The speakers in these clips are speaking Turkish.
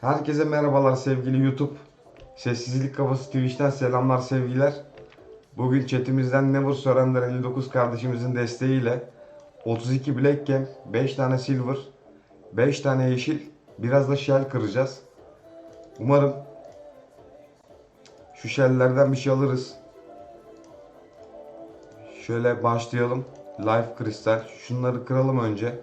Herkese merhabalar sevgili YouTube. Sessizlik Kafası Twitch'ten selamlar sevgiler. Bugün chatimizden Never Surrender 59 kardeşimizin desteğiyle 32 Black Gem, 5 tane Silver, 5 tane yeşil, biraz da shell kıracağız. Umarım şu shell'lerden bir şey alırız. Şöyle başlayalım. Life Crystal. Şunları kıralım önce.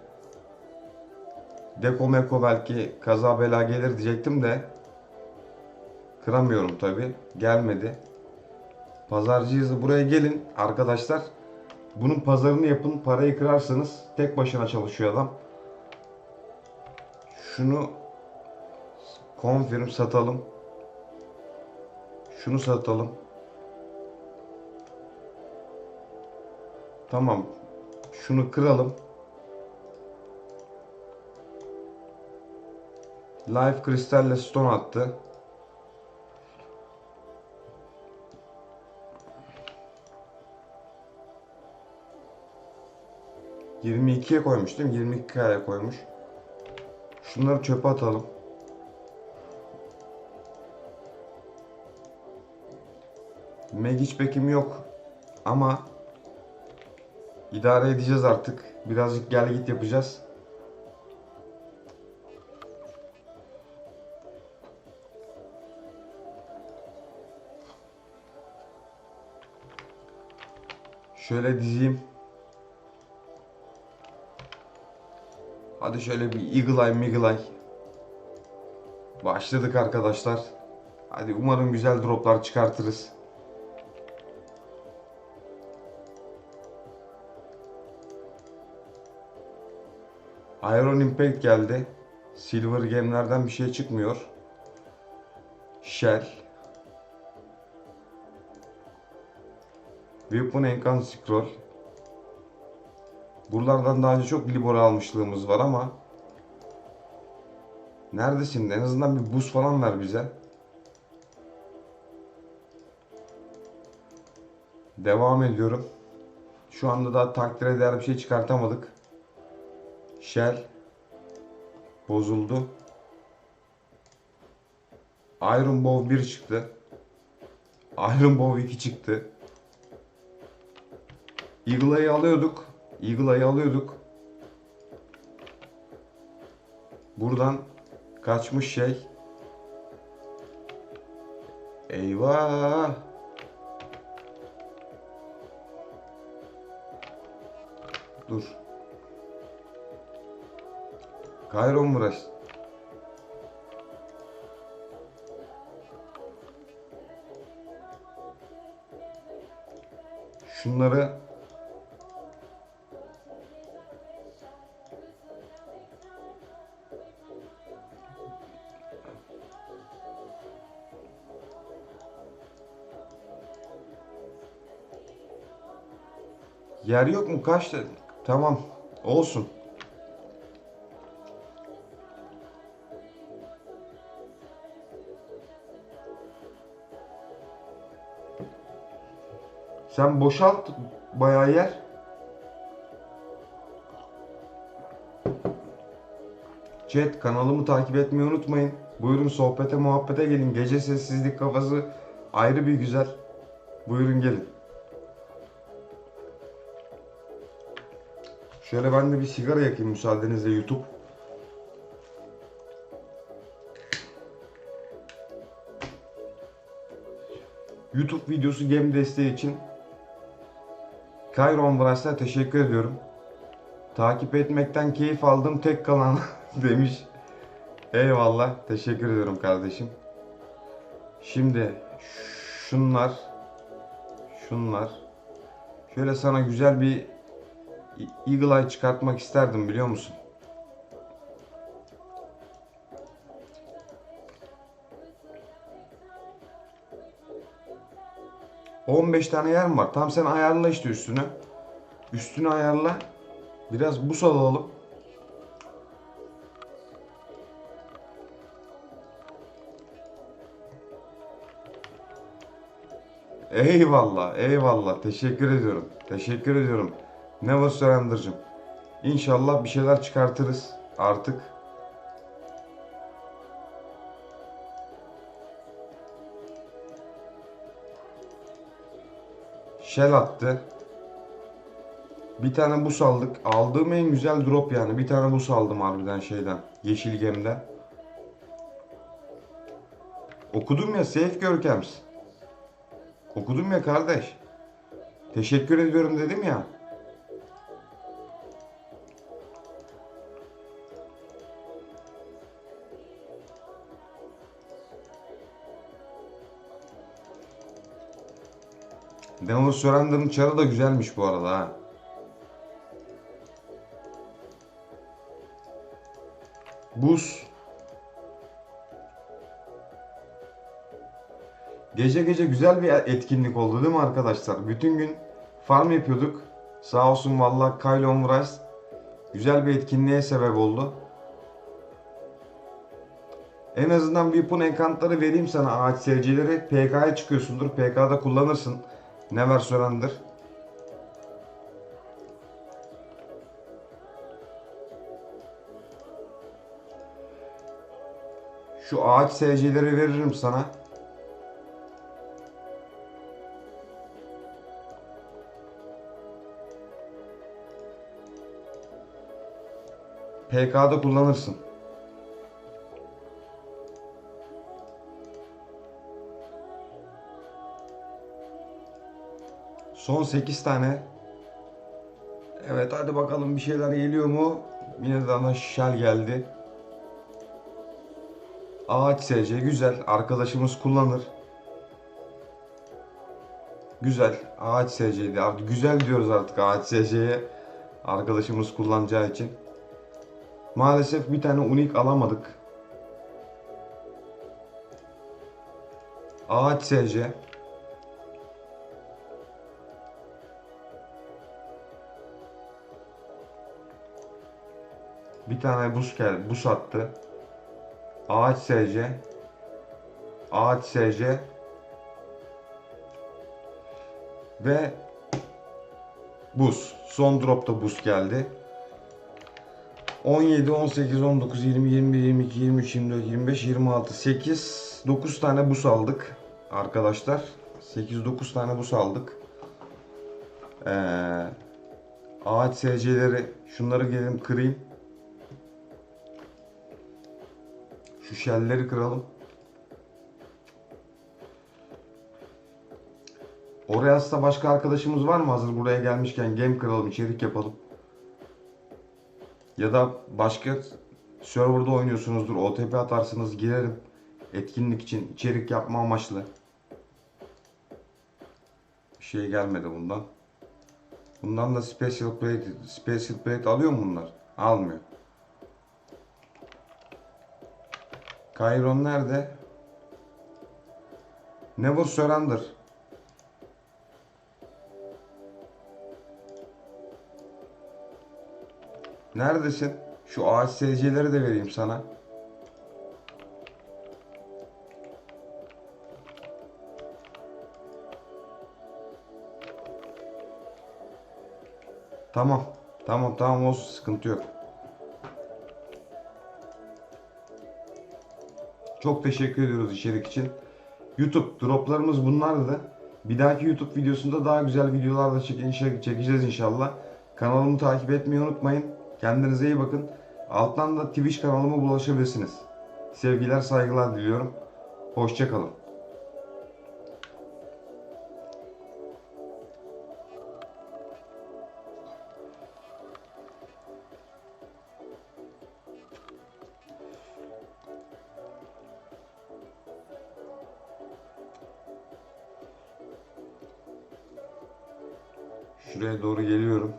Deko meko belki kaza bela gelir diyecektim de kıramıyorum tabi. Gelmedi. Pazarcıyız buraya gelin arkadaşlar. Bunun pazarını yapın. Parayı kırarsanız tek başına çalışıyor adam. Şunu confirm satalım. Şunu satalım. Tamam. Şunu kıralım. Life Crystal'le stone attı. Yirmi ikiye koymuş değil mi? 22 kaya koymuş. Şunları çöpe atalım. Magic Back'im yok. Ama idare edeceğiz artık. Birazcık gel git yapacağız. Şöyle dizeyim. Hadi şöyle bir Eagle Eye, Meagle Eye. Başladık arkadaşlar. Hadi umarım güzel droplar çıkartırız. Iron Impact geldi. Silver Game'lerden bir şey çıkmıyor. Shell. Weapon Encan Scroll. Buralardan daha önce çok Libor almışlığımız var ama Neredesin? En azından bir buz falan ver bize. Devam ediyorum. Şu anda daha takdire değer bir şey çıkartamadık. Shell bozuldu. Iron Bow 1 çıktı. Iron Bow 2 çıktı. Eagle Eye'ı alıyorduk. Eagle Eye'ı alıyorduk. Buradan kaçmış şey. Eyvah. Dur. Kayron Mıraş. Şunları Yer yok mu? Kaç tane? Tamam. Olsun. Sen boşalt bayağı yer. Chat kanalımı takip etmeyi unutmayın. Buyurun sohbete muhabbete gelin. Gece sessizlik kafası ayrı bir güzel. Buyurun gelin. Şöyle ben de bir sigara yakayım müsaadenizle YouTube. YouTube videosu game desteği için Kayron Bras'ta teşekkür ediyorum. Takip etmekten keyif aldım tek kalan demiş. Eyvallah. Teşekkür ediyorum kardeşim. Şimdi şunlar şunlar şöyle sana güzel bir Eagle Eye çıkartmak isterdim biliyor musun? ...15 tane yer mi var? Tamam sen ayarla işte üstünü. Üstünü ayarla. Biraz buz alalım. Eyvallah, eyvallah. Teşekkür ediyorum. Teşekkür ediyorum. Ne var Surrender'cım? İnşallah bir şeyler çıkartırız artık. Shell attı. Bir tane bus aldık. Aldığım en güzel drop yani. Bir tane bus aldım harbiden şeyden. Yeşil gemden. Okudum ya Seyf Görkems. Okudum ya kardeş. Teşekkür ediyorum dedim ya. Never Surrender'ın çarı da güzelmiş bu arada ha. Buz. Gece gece güzel bir etkinlik oldu değil mi arkadaşlar? Bütün gün farm yapıyorduk. Sağ olsun valla Kylon Rice güzel bir etkinliğe sebep oldu. En azından Weapon enkantları vereyim sana ağaç sevcileri. PK'ya çıkıyorsundur. PK'da kullanırsın. Never Surrender. Şu ağaç sevcileri veririm sana. PK'da kullanırsın. Son 8 tane. Evet hadi bakalım bir şeyler geliyor mu? Yine de ana şel geldi. Ağaç SC güzel. Arkadaşımız kullanır. Güzel. Ağaç SC'ydi. Artık güzel diyoruz artık ağaç SC'ye. Arkadaşımız kullanacağı için. Maalesef bir tane unik alamadık. Ağaç SC. Bir tane buz gel, buz attı. Ağaç SC. Ağaç SC. Ve buz. Son dropta buz geldi. 17, 18, 19, 20, 21, 22, 23, 24, 25, 26, 8, 9 tane bus aldık arkadaşlar. 8-9 tane bus aldık. Ee, ağaç SC'leri şunları gelin kırayım. Şu şelleri kıralım. Oraya aslında başka arkadaşımız var mı? Hazır buraya gelmişken game kıralım, içerik yapalım. Ya da başka serverda oynuyorsunuzdur. OTP atarsınız girerim. Etkinlik için içerik yapma amaçlı. Bir şey gelmedi bundan. Bundan da special plate, special plate alıyor mu bunlar? Almıyor. Kayron nerede? Never Surrender. Neredesin? Şu ağaç SC'leri de vereyim sana. Tamam. Tamam tamam olsun sıkıntı yok. Çok teşekkür ediyoruz içerik için. YouTube droplarımız bunlardı. Bir dahaki YouTube videosunda daha güzel videolar da çek- çekeceğiz inşallah. Kanalımı takip etmeyi unutmayın. Kendinize iyi bakın. Alttan da Twitch kanalıma ulaşabilirsiniz. Sevgiler, saygılar diliyorum. Hoşçakalın. Şuraya doğru geliyorum.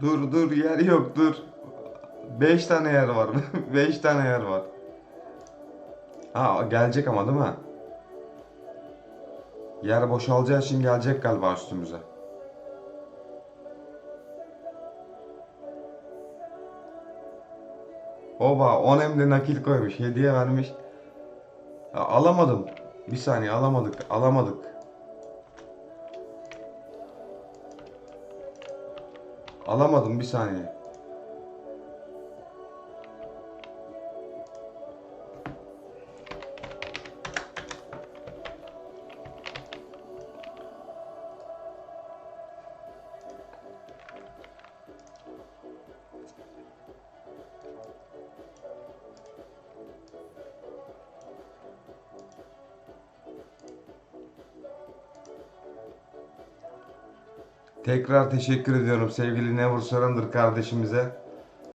Dur dur yer yok dur. 5 tane yer var. 5 tane yer var. Ha gelecek ama değil mi? Yer boşalacağı için gelecek galiba üstümüze. Oba 10 hem de nakit koymuş. Hediye vermiş. Ya, alamadım. Bir saniye alamadık. Alamadık. Alamadım bir saniye. Tekrar teşekkür ediyorum sevgili Never Surrender kardeşimize.